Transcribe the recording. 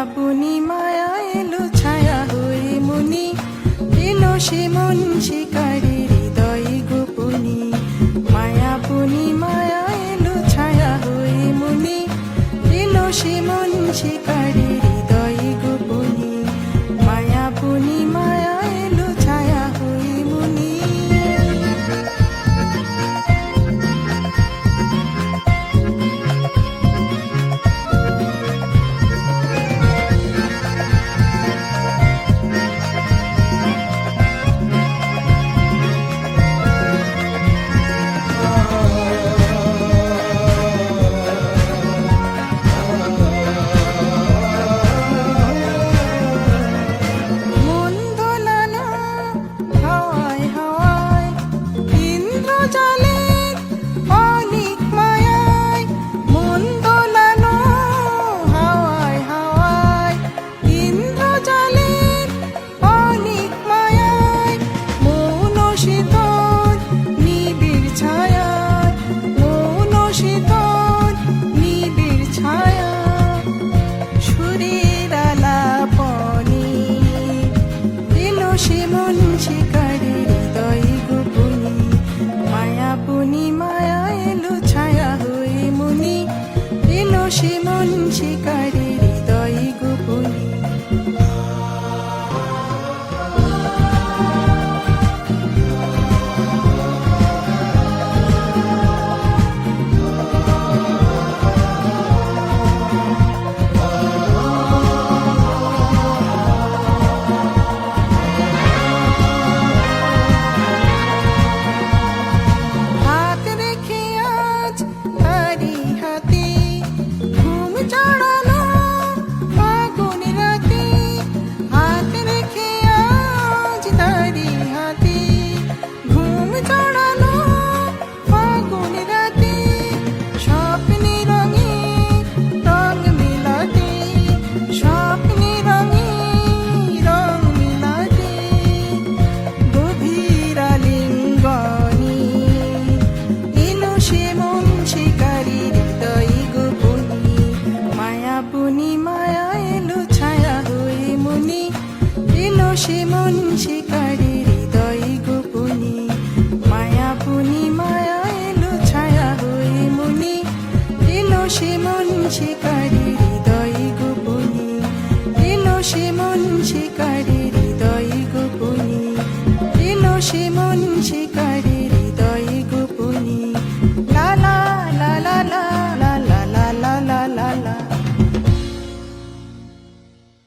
আপুনি মায়া এলো ছায়া হৈ মুনি এলো সে মন শিকাৰী হৃদয় গোপনী। পুনি Chỉ 的期待你